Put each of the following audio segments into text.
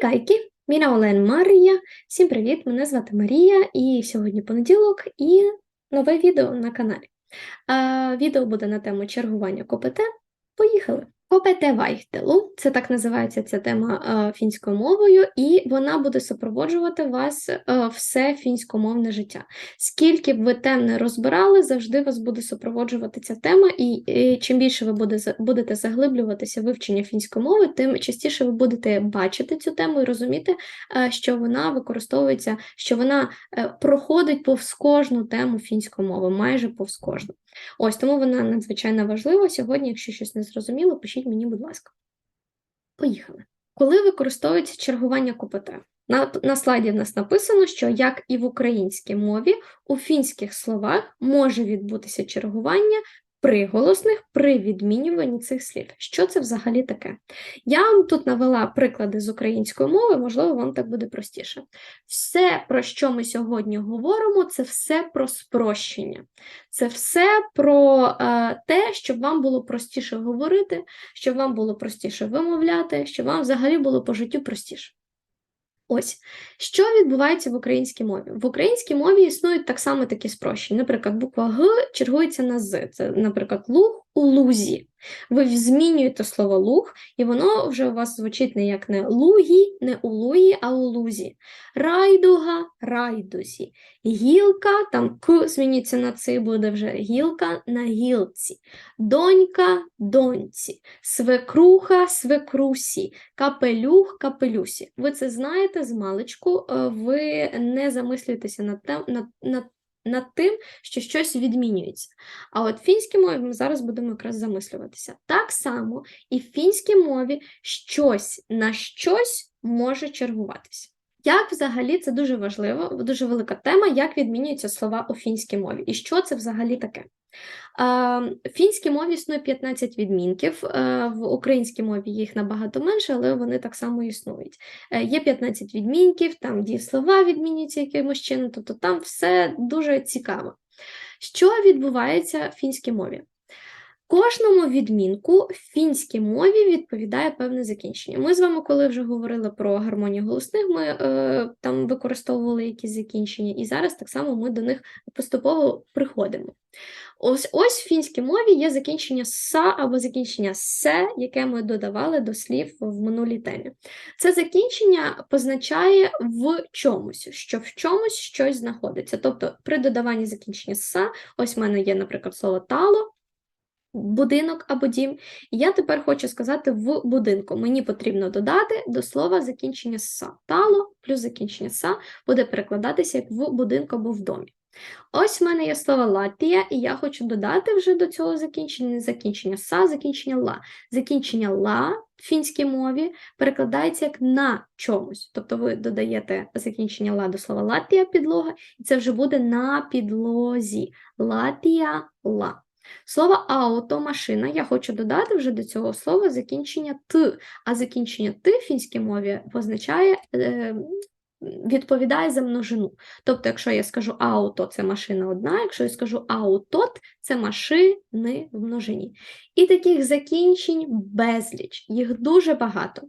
Хейкайки, Міна Олен Марія. Всім привіт! Мене звати Марія, і сьогодні понеділок і нове відео на каналі. Відео буде на тему чергування КПТ. Поїхали! КПТ Вайхтелу, це так називається ця тема е, фінською мовою, і вона буде супроводжувати вас е, все фінськомовне життя. Скільки б ви тем не розбирали, завжди вас буде супроводжувати ця тема, і, і чим більше ви буде, будете заглиблюватися в вивчення фінської мови, тим частіше ви будете бачити цю тему і розуміти, е, що вона використовується, що вона проходить повз кожну тему фінської мови, майже повз кожну. Ось тому вона надзвичайно важлива. Сьогодні, якщо щось не зрозуміло, пишіть мені, будь ласка. Поїхали. Коли використовується чергування КПТ? На, на слайді в нас написано, що як і в українській мові, у фінських словах може відбутися чергування приголосних при відмінюванні цих слів. Що це взагалі таке? Я вам тут навела приклади з української мови, можливо, вам так буде простіше. Все, про що ми сьогодні говоримо, це все про спрощення. Це все про е, те, щоб вам було простіше говорити, щоб вам було простіше вимовляти, щоб вам взагалі було по життю простіше. Ось, що відбувається в українській мові? В українській мові існують так само такі спрощення. Наприклад, буква Г чергується на З. Це, наприклад, луг у лузі. Ви змінюєте слово луг, і воно вже у вас звучить не як не лугі, не у лугі, а у лузі. Райдуга райдузі. Гілка, там к змінюється на ци, буде вже гілка на гілці. Донька доньці. Свекруха свекрусі. Капелюх капелюсі. Ви це знаєте з маличку, е, ви не замислюєтеся над, над, над над тим, що щось відмінюється. А от в фінській мові ми зараз будемо якраз замислюватися. Так само і в фінській мові щось на щось може чергуватися. Як взагалі це дуже важливо, дуже велика тема, як відмінюються слова у фінській мові, і що це взагалі таке? В фінській мові існує 15 відмінків, е, в українській мові їх набагато менше, але вони так само існують. Е, є 15 відмінків, там дієслова відмінюються якимось чином, тобто там все дуже цікаво. Що відбувається в фінській мові? Кожному відмінку в фінській мові відповідає певне закінчення. Ми з вами, коли вже говорили про гармонію голосних, ми е, там використовували якісь закінчення, і зараз так само ми до них поступово приходимо. Ось ось в фінській мові є закінчення са або закінчення се, яке ми додавали до слів в минулій темі. Це закінчення позначає в чомусь, що в чомусь щось знаходиться. Тобто при додаванні закінчення са, ось в мене є, наприклад, слово тало будинок або дім. Я тепер хочу сказати в будинку. Мені потрібно додати до слова закінчення са. Тало плюс закінчення са буде перекладатися як в будинку або в домі. Ось в мене є слово латія, і я хочу додати вже до цього закінчення закінчення са, закінчення ла. Закінчення ла в фінській мові перекладається як на чомусь. Тобто ви додаєте закінчення ла до слова латія підлога, і це вже буде на підлозі. Латія ла. Слово ауто, машина, я хочу додати вже до цього слова закінчення т, а закінчення т в фінській мові позначає е, відповідає за множину. Тобто, якщо я скажу ауто, це машина одна, якщо я скажу аутот, це машини в множині. І таких закінчень безліч, їх дуже багато.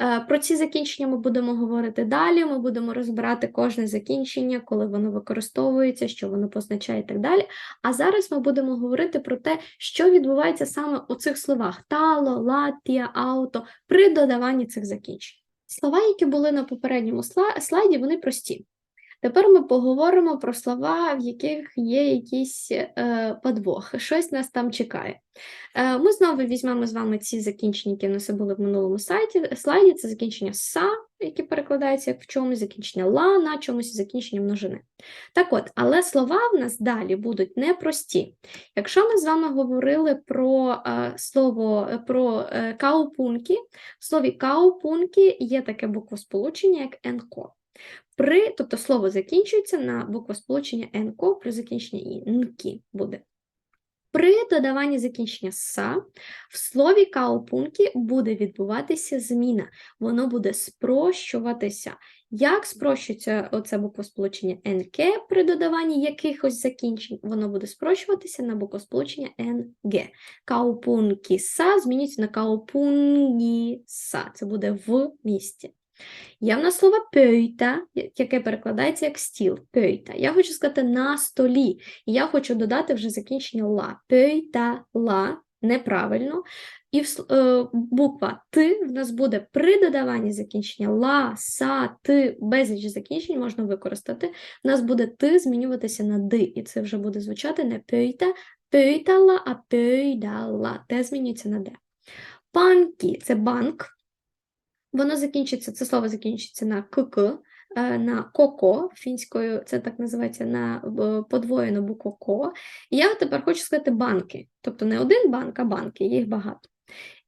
Е, про ці закінчення ми будемо говорити далі, ми будемо розбирати кожне закінчення, коли воно використовується, що воно позначає і так далі. А зараз ми будемо говорити про те, що відбувається саме у цих словах: тало, латія, ауто при додаванні цих закінчень. Слова, які були на попередньому слайді, вони прості. Тепер ми поговоримо про слова, в яких є якийсь е, подвох, щось нас там чекає. Е, Ми знову візьмемо з вами ці закінчення, які у нас були в минулому сайті, слайді, це закінчення са, які перекладаються як в чомусь, закінчення ла на чомусь закінчення множини. Так от, але слова в нас далі будуть непрості. Якщо ми з вами говорили про е, слово про е, каупунки, в слові каупунки є таке буквосполучення, як енко. При, Тобто слово закінчується на буквосполучення НК плюс закінчення І, НКІ буде. При додаванні закінчення СА в слові каупунки буде відбуватися зміна, воно буде спрощуватися. Як спрощується оце буквосполучення НК при додаванні якихось закінчень, воно буде спрощуватися на буквосполучення НГ. Каупунки СА змінюється на каупунгі СА, це буде в місті. Є в нас слово пöytä, яке перекладається як стіл. Пöytä. Я хочу сказати на столі. І я хочу додати вже закінчення ла. Пöytä, ла неправильно. І е, буква Т в нас буде при додаванні закінчення ла, са, ти, безліч закінчень можна використати. У нас буде Т змінюватися на Д, і це вже буде звучати не пöytä, пöйтала, а пöydalla. Т змінюється на Д. Панкі це банк. Воно закінчиться, це слово закінчиться на КК, е, на коко, фінською це так називається на подвоєну букву ко. І я тепер хочу сказати банки. Тобто не один банк, а банки, їх багато.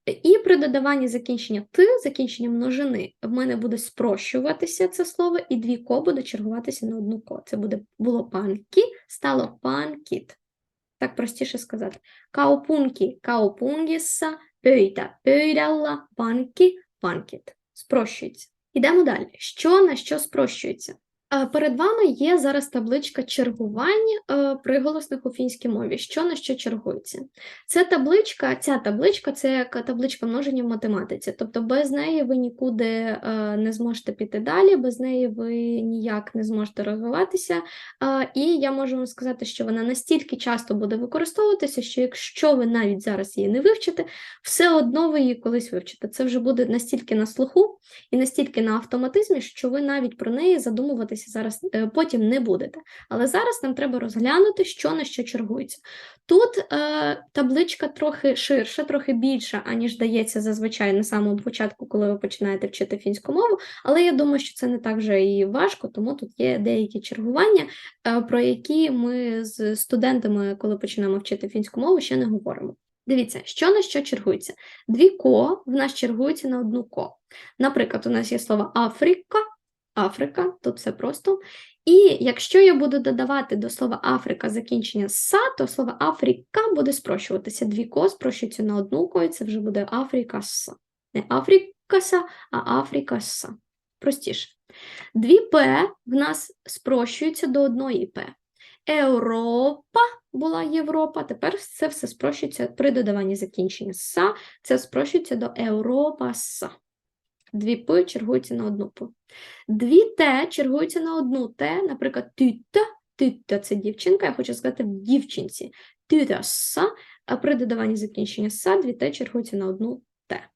І при додаванні закінчення Т, закінчення множини, в мене буде спрощуватися це слово, і дві ко буде чергуватися на одну ко. Це буде було панкі, стало панкіт. Так простіше сказати. Каупункі, каупунгісса, пöytä, pöydällä, панкі, панкіт. Спрощується. Ідемо далі. Що на що спрощується? Перед вами є зараз табличка чергувань е, приголосних у фінській мові. Що на що чергується? Це табличка, ця табличка це як табличка множення в математиці. Тобто без неї ви нікуди е, не зможете піти далі, без неї ви ніяк не зможете розвиватися. І я можу вам сказати, що вона настільки часто буде використовуватися, що якщо ви навіть зараз її не вивчите, все одно ви її колись вивчите. Це вже буде настільки на слуху і настільки на автоматизмі, що ви навіть про неї задумуватися дивитися зараз, е, потім не будете. Але зараз нам треба розглянути, що на що чергується. Тут е, табличка трохи ширша, трохи більша, аніж дається зазвичай на самому початку, коли ви починаєте вчити фінську мову, але я думаю, що це не так вже і важко, тому тут є деякі чергування, е, про які ми з студентами, коли починаємо вчити фінську мову, ще не говоримо. Дивіться, що на що чергується. Дві ко в нас чергуються на одну ко. Наприклад, у нас є слово Африка, Африка, тут все просто. І якщо я буду додавати до слова Африка закінчення са, то слово Африка буде спрощуватися. Дві ко спрощуються на одну ко, і це вже буде Африкаса. Не Африкаса, а Африкаса. Простіше. Дві П в нас спрощуються до одної П. Європа була Європа, тепер це все спрощується при додаванні закінчення са, це спрощується до Європаса. Дві П чергуються на одну П. Дві Т чергуються на одну Т, наприклад, тюта, тюта це дівчинка, я хочу сказати в дівчинці. Тютаса, а при додаванні закінчення са, дві Т чергуються на одну Т.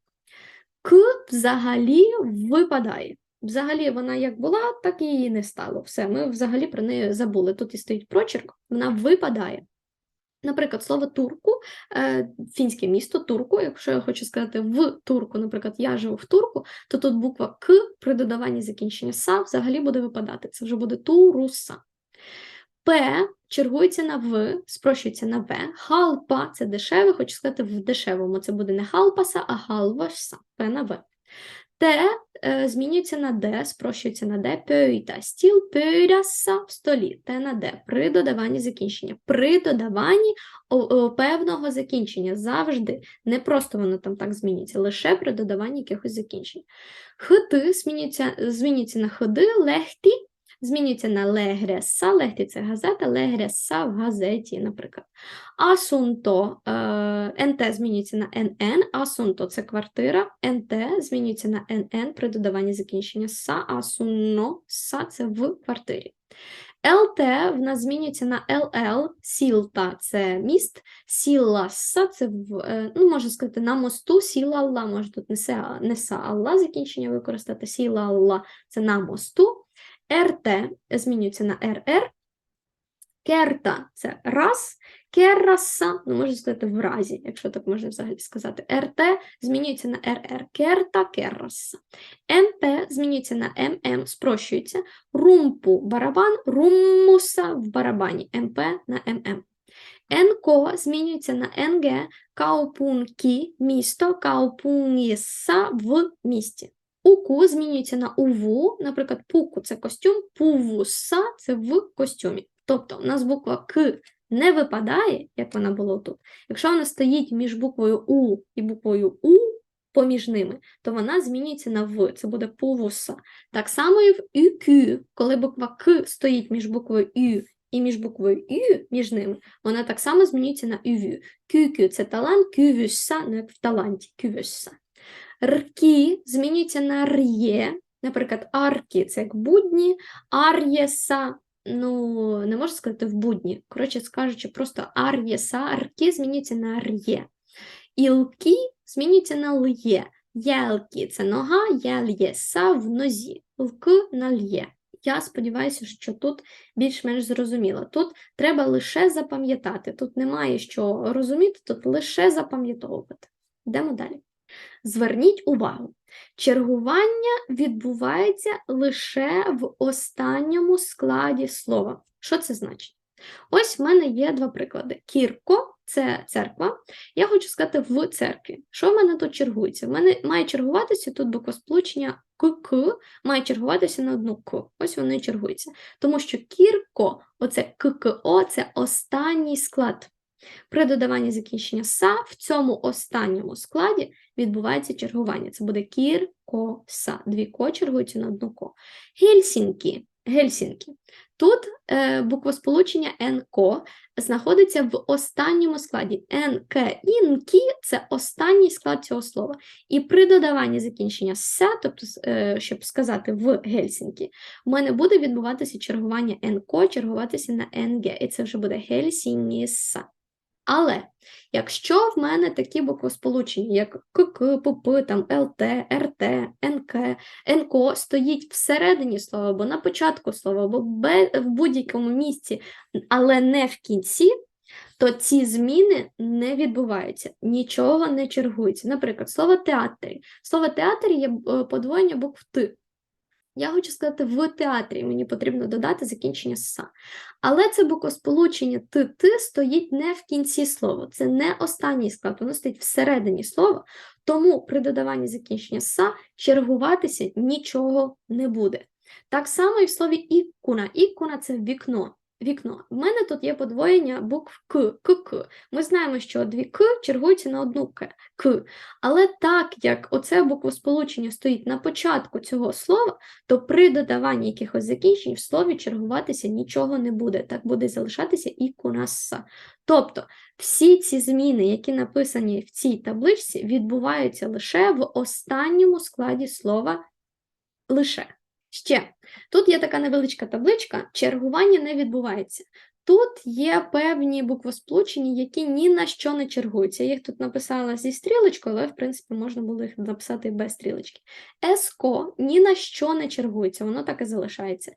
К взагалі випадає. Взагалі, вона як була, так і її не стало. Все, ми взагалі про неї забули. Тут і стоїть прочерк, вона випадає. Наприклад, слово турку, е, фінське місто турку, якщо я хочу сказати в турку, наприклад, я живу в турку, то тут буква К при додаванні закінчення са взагалі буде випадати. Це вже буде туруса. П чергується на В, спрощується на В. Халпа це дешеве, хочу сказати, в дешевому. Це буде не халпаса, а халваса. П на В. Т е, змінюється на Д, спрощується на Д, пюйта, стіл, пюряса в столі, Т на Д, при додаванні закінчення. При додаванні певного закінчення завжди, не просто воно там так змінюється, лише при додаванні якихось закінчень. Хти змінюється, змінюється на ходи, лехті, змінюється на легреса, легті це газета, легреса в газеті, наприклад. Асунто, е, НТ змінюється на НН, асунто це квартира, НТ змінюється на НН при додаванні закінчення са, асунно, са це в квартирі. ЛТ в нас змінюється на ЛЛ, сілта це міст, сіласа це в, е, ну, можна сказати, на мосту, сіла Алла, може тут не са, не са Алла закінчення використати, сіла Алла це на мосту. РТ змінюється на РР. Керта це раз, кераса, ну можна сказати, в разі, якщо так можна взагалі сказати. РТ змінюється на РР. Керта, кераса. МП змінюється на ММ, спрощується. Румпу барабан, руммуса в барабані. МП на ММ. НК змінюється на НГ, каупункі, місто, каупуніса в місті. Уку змінюється на уву, наприклад, пуку це костюм, пувуса це в костюмі. Тобто у нас буква К не випадає, як вона була тут. Якщо вона стоїть між буквою У і буквою У поміж ними, то вона змінюється на В, це буде пувуса. Так само і в ЮК, коли буква К стоїть між буквою Ю і між буквою Ю між ними, вона так само змінюється на ЮВ. Кюкю це талант, кювюса, ну як в таланті, кювюса. Ркі змінюється на р'є, Наприклад, аркі це як будні, ар'єса, ну, не можу сказати в будні. Коротше скажучи, просто ар'єса, аркі змінюється на ар'є. Ілкі змінюється на л'є. Єлкі це нога, єл'єса в нозі. Лк на л'є. Я сподіваюся, що тут більш-менш зрозуміло. Тут треба лише запам'ятати. Тут немає що розуміти, тут лише запам'ятовувати. Йдемо далі. Зверніть увагу, чергування відбувається лише в останньому складі слова. Що це значить? Ось в мене є два приклади. Кірко це церква. Я хочу сказати в церкві. Що в мене тут чергується? В мене має чергуватися тут буквосполучення КК, має чергуватися на одну К. Ось воно і чергується. Тому що кірко, оце ККО, це останній склад. При додаванні закінчення са в цьому останньому складі відбувається чергування. Це буде кір, ко, са. Дві ко чергуються на одну ко. Гельсінкі. Гельсінкі. Тут е, буквосполучення НК знаходиться в останньому складі. НК інкі це останній склад цього слова. І при додаванні закінчення ся, тобто, е, щоб сказати в Гельсінкі, в мене буде відбуватися чергування НК, чергуватися на НГ, і це вже буде Гельсініса. Але якщо в мене такі буквосполучення, як КК, ПП, там ЛТ, РТ, НК, НК стоїть всередині слова, або на початку слова, або в будь-якому місці, але не в кінці, то ці зміни не відбуваються, нічого не чергується. Наприклад, слово театрі. Слово театрі є е, подвоєння букв Т. Я хочу сказати, в театрі мені потрібно додати закінчення са. Але це бокосполучення ти-ти стоїть не в кінці слова. Це не останній склад, воно стоїть всередині слова, тому при додаванні закінчення са чергуватися нічого не буде. Так само і в слові ікуна. Ікуна це вікно вікно. У мене тут є подвоєння букв К, К, К. Ми знаємо, що дві К чергуються на одну К. К. Але так як оце буквосполучення стоїть на початку цього слова, то при додаванні якихось закінчень в слові чергуватися нічого не буде. Так буде залишатися і кунаса. Тобто всі ці зміни, які написані в цій табличці, відбуваються лише в останньому складі слова лише. Ще, тут є така невеличка табличка, чергування не відбувається. Тут є певні буквосполучення, які ні на що не чергуються. Я їх тут написала зі стрілочкою, але, в принципі, можна було їх написати без стрілочки. СКО ні на що не чергується, воно так і залишається.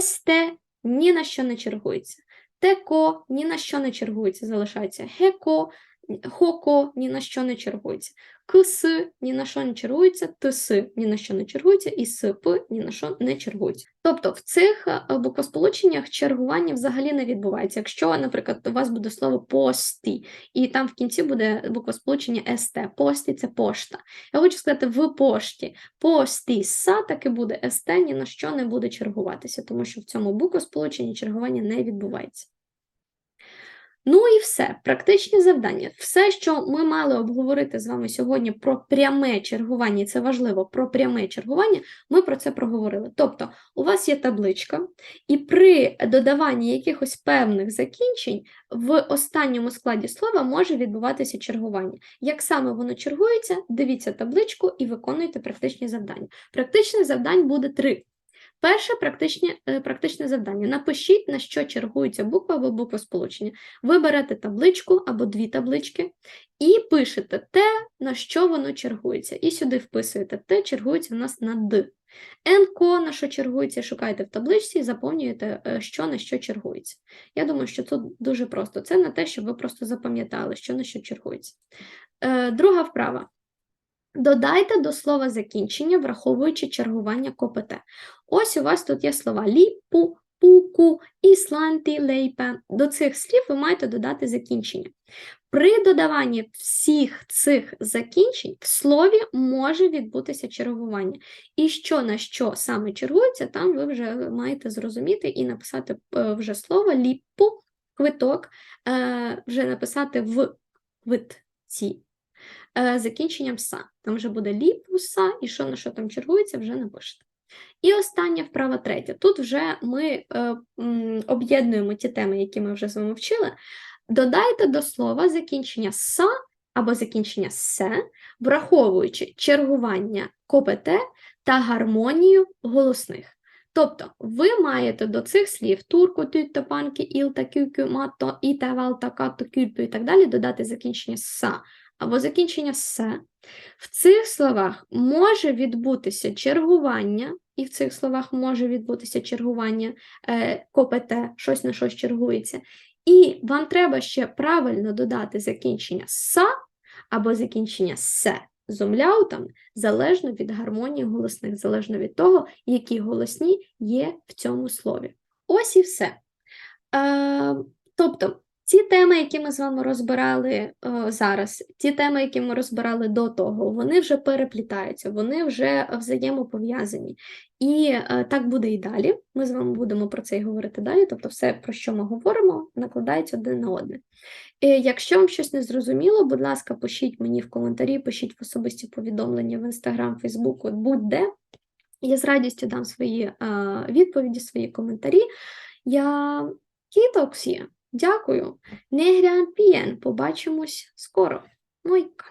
СТ ні на що не чергується. ТКО ні на що не чергується, залишається. ГЕКО Хоко ні на що не чергується. КС ні на що не чергується, ТС ні на що не чергується, і СП ні на що не чергується. Тобто в цих е, буквосполученнях чергування взагалі не відбувається. Якщо, наприклад, у вас буде слово пості, і там в кінці буде буквосполучення СТ. Пості це пошта. Я хочу сказати, в пошті пості са таки буде СТ, ні на що не буде чергуватися, тому що в цьому буквосполученні чергування не відбувається. Ну і все, практичні завдання. Все, що ми мали обговорити з вами сьогодні про пряме чергування, це важливо про пряме чергування, ми про це проговорили. Тобто, у вас є табличка, і при додаванні якихось певних закінчень в останньому складі слова може відбуватися чергування. Як саме воно чергується, дивіться табличку і виконуйте практичні завдання. Практичних завдань буде три. Перше практичне, практичне завдання. Напишіть, на що чергується буква або буквосполучення. Ви берете табличку або дві таблички і пишете те, на що воно чергується. І сюди вписуєте те, чергується у нас на Д. НК, на що чергується, шукайте в табличці і заповнюєте, е, що на що чергується. Я думаю, що тут дуже просто. Це на те, щоб ви просто запам'ятали, що на що чергується. Е, друга вправа. Додайте до слова закінчення, враховуючи чергування КОПТ. Ось у вас тут є слова ліпу, пуку, ісланти, лейпе. До цих слів ви маєте додати закінчення. При додаванні всіх цих закінчень в слові може відбутися чергування. І що на що саме чергується, там ви вже маєте зрозуміти і написати е, вже слово ліпу, квиток, е, вже написати в квитці. Е, закінченням са. Там вже буде ліпуса, і що на що там чергується, вже напишете. І остання вправа третя. Тут вже ми е, об'єднуємо ті теми, які ми вже з вами вчили. Додайте до слова закінчення са або закінчення се, враховуючи чергування КОПТ та гармонію голосних. Тобто ви маєте до цих слів турко, тютто, панки, ілта, кюкю, матто, іта, валта, катто, кюльпю і так далі додати закінчення са або закінчення се. В цих словах може відбутися чергування, і в цих словах може відбутися чергування е, КОПТ, щось на щось чергується. І вам треба ще правильно додати закінчення са або закінчення се з умляутами, залежно від гармонії голосних, залежно від того, які голосні є в цьому слові. Ось і все. Е, тобто, ці теми, які ми з вами розбирали е, зараз, ті теми, які ми розбирали до того, вони вже переплітаються, вони вже взаємопов'язані. І е, так буде і далі. Ми з вами будемо про це і говорити далі. Тобто, все, про що ми говоримо, накладається один на одне. Е, Якщо вам щось не зрозуміло, будь ласка, пишіть мені в коментарі, пишіть в особисті повідомлення в Інстаграм, Фейсбук, от будь-де. Я з радістю дам свої е, відповіді, свої коментарі. Я кітоксі. Дякую. Не грян пієн. Побачимось скоро. Мойка.